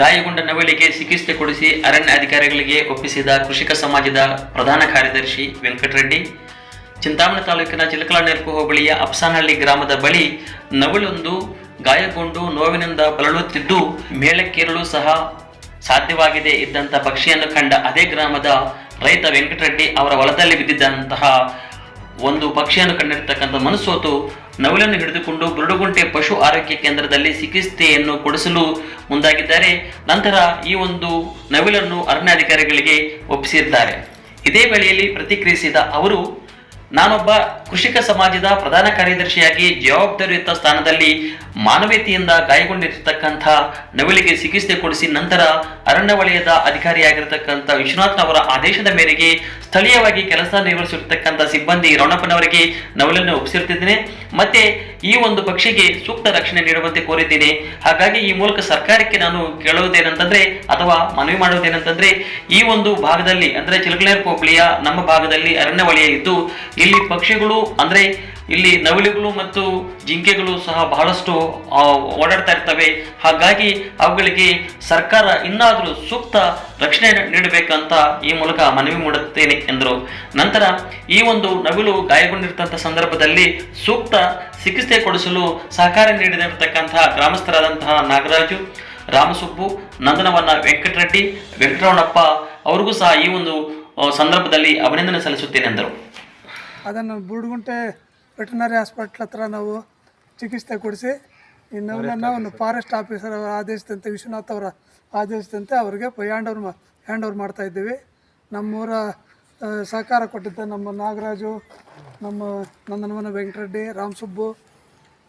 ಗಾಯಗೊಂಡ ನವಳಿಗೆ ಚಿಕಿತ್ಸೆ ಕೊಡಿಸಿ ಅರಣ್ಯ ಅಧಿಕಾರಿಗಳಿಗೆ ಒಪ್ಪಿಸಿದ ಕೃಷಿಕ ಸಮಾಜದ ಪ್ರಧಾನ ಕಾರ್ಯದರ್ಶಿ ವೆಂಕಟರೆಡ್ಡಿ. ಚಿಂತಾಮಣಿ ತಾಲೂಕಿನ ಚಿಲಕಲನೆರಪು ಹೋಬಳಿಯ ಅಪ್ಸಾನಹಳ್ಳಿ ಗ್ರಾಮದ ಬಳಿ ನವಳೊಂದು ಗಾಯಗೊಂಡು ನೋವಿನಿಂದ ಬಳಲುತ್ತಿದ್ದು ಮೇಳಕ್ಕೇರಲು ಸಹ ಸಾಧ್ಯವಾಗಿದೆ ಇದ್ದಂಥ ಪಕ್ಷಿಯನ್ನು ಕಂಡ ಅದೇ ಗ್ರಾಮದ ರೈತ ವೆಂಕಟರೆಡ್ಡಿ ಅವರ ಹೊಲದಲ್ಲಿ ಬಿದ್ದಿದ್ದಂತಹ ಒಂದು ಪಕ್ಷಿಯನ್ನು ಕಂಡಿರ್ತಕ್ಕಂಥ ಮನಸ್ಸೋತು ನವಿಲನ್ನು ಹಿಡಿದುಕೊಂಡು ಬುರುಡುಗುಂಟೆ ಪಶು ಆರೋಗ್ಯ ಕೇಂದ್ರದಲ್ಲಿ ಚಿಕಿತ್ಸೆಯನ್ನು ಕೊಡಿಸಲು ಮುಂದಾಗಿದ್ದಾರೆ. ನಂತರ ಈ ಒಂದು ನವಿಲನ್ನು ಅರಣ್ಯಾಧಿಕಾರಿಗಳಿಗೆ ಒಪ್ಪಿಸಿದ್ದಾರೆ. ಇದೇ ವೇಳೆಯಲ್ಲಿ ಪ್ರತಿಕ್ರಿಯಿಸಿದ ಅವರು ನಾನೊಬ್ಬ ಕೃಷಿಕ ಸಮಾಜದ ಪ್ರಧಾನ ಕಾರ್ಯದರ್ಶಿಯಾಗಿ ಜವಾಬ್ದಾರಿಯುತ ಸ್ಥಾನದಲ್ಲಿ ಮಾನವೀಯತೆಯಿಂದ ಗಾಯಗೊಂಡಿರತಕ್ಕಂಥ ನವಿಲಿಗೆ ಚಿಕಿತ್ಸೆ ಕೊಡಿಸಿ ನಂತರ ಅರಣ್ಯ ವಲಯದ ವಿಶ್ವನಾಥ್ ಅವರ ಆದೇಶದ ಮೇರೆಗೆ ಸ್ಥಳೀಯವಾಗಿ ಕೆಲಸ ನಿರ್ವಹಿಸಿರ್ತಕ್ಕಂಥ ಸಿಬ್ಬಂದಿ ರೌಣಪ್ಪನವರಿಗೆ ನವಲನ್ನು ಒಪ್ಪಿಸಿರ್ತಿದ್ದೇನೆ ಮತ್ತೆ ಈ ಒಂದು ಪಕ್ಷಿಗೆ ಸೂಕ್ತ ರಕ್ಷಣೆ ನೀಡುವಂತೆ ಕೋರಿದ್ದೇನೆ. ಹಾಗಾಗಿ ಈ ಮೂಲಕ ಸರ್ಕಾರಕ್ಕೆ ನಾನು ಕೇಳುವುದೇನಂತಂದ್ರೆ ಅಥವಾ ಮನವಿ ಮಾಡುವುದೇನಂತಂದ್ರೆ ಈ ಒಂದು ಭಾಗದಲ್ಲಿ, ಅಂದ್ರೆ ಚಿಲಕಲೇರ್ ಹೋಬಳಿಯ ನಮ್ಮ ಭಾಗದಲ್ಲಿ ಅರಣ್ಯ ವಲಯ ಇದ್ದು ಇಲ್ಲಿ ಪಕ್ಷಿಗಳು ಅಂದ್ರೆ ಇಲ್ಲಿ ನವಿಲುಗಳು ಮತ್ತು ಜಿಂಕೆಗಳು ಸಹ ಬಹಳಷ್ಟು ಓಡಾಡ್ತಾ ಇರ್ತವೆ. ಹಾಗಾಗಿ ಅವುಗಳಿಗೆ ಸರ್ಕಾರ ಇನ್ನಾದರೂ ಸೂಕ್ತ ರಕ್ಷಣೆ ನೀಡಬೇಕಂತ ಈ ಮೂಲಕ ಮನವಿ ಮಾಡುತ್ತೇನೆ ಎಂದರು. ನಂತರ ಈ ಒಂದು ನವಿಲು ಗಾಯಗೊಂಡಿರ್ತಕ್ಕಂಥ ಸಂದರ್ಭದಲ್ಲಿ ಸೂಕ್ತ ಚಿಕಿತ್ಸೆ ಕೊಡಿಸಲು ಸಹಕಾರ ನೀಡಿದಿರತಕ್ಕಂತಹ ಗ್ರಾಮಸ್ಥರಾದಂತಹ ನಾಗರಾಜು, ರಾಮಸುಬ್ಬು ನಂದನವನ್ನ ವೆಂಕಟರೆಡ್ಡಿ, ವೆಂಕಟರಮಣಪ್ಪ ಅವ್ರಿಗೂ ಸಹ ಈ ಒಂದು ಸಂದರ್ಭದಲ್ಲಿ ಅಭಿನಂದನೆ ಸಲ್ಲಿಸುತ್ತೇನೆ ಎಂದರು. ಅದನ್ನು ಬುಡ್ಗುಂಟೆ ವೆಟನರಿ ಹಾಸ್ಪಿಟ್ಲ್ ಹತ್ರ ನಾವು ಚಿಕಿತ್ಸೆ ಕೊಡಿಸಿ ಈ ನವಲನ್ನು ಒಂದು ಫಾರೆಸ್ಟ್ ಆಫೀಸರ್ ಅವರ ಆದೇಶದಂತೆ ವಿಶ್ವನಾಥ್ ಅವರ ಆದೇಶದಂತೆ ಅವರಿಗೆ ಹ್ಯಾಂಡ್ ಓವರ್ ಹ್ಯಾಂಡ್ ಓವರ್ ಮಾಡ್ತಾ ಇದ್ದೀವಿ. ನಮ್ಮೂರ ಸಹಕಾರ ಕೊಟ್ಟಿದ್ದ ನಮ್ಮ ನಾಗರಾಜು ನಮ್ಮ ನಂದನವನ ವೆಂಕಟರೆಡ್ಡಿ ರಾಮಸುಬ್ಬು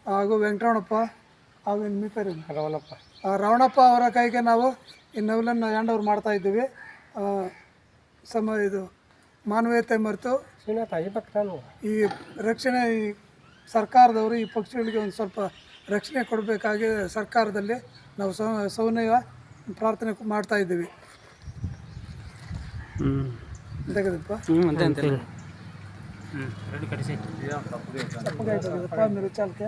ಹಾಗೂ ವೆಂಕಟರಮಣಪ್ಪ ಹಾಗೂ ಇನ್ನು ಮಿಕ್ಕರು ರವಣಪ್ಪ. ರವಣಪ್ಪ ಅವರ ಕೈಗೆ ನಾವು ಈ ನವಲನ್ನು ಹ್ಯಾಂಡ್ ಓವರ್ ಮಾಡ್ತಾ ಇದ್ದೀವಿ. ಸಮ ಇದು ಮಾನವೀಯತೆ ಮರೆತು ಈ ರಕ್ಷಣೆ ಈ ಸರ್ಕಾರದವರು ಈ ಪಕ್ಷಿಗಳಿಗೆ ಒಂದು ಸ್ವಲ್ಪ ರಕ್ಷಣೆ ಕೊಡಬೇಕಾಗಿ ಸರ್ಕಾರದಲ್ಲಿ ನಾವು ಸೌ ಸೌನಯ ಪ್ರಾರ್ಥನೆ ಮಾಡ್ತಾ ಇದ್ದೀವಿ. ತೆಗೆದಪ್ಪ ತಪ್ಪಗೆ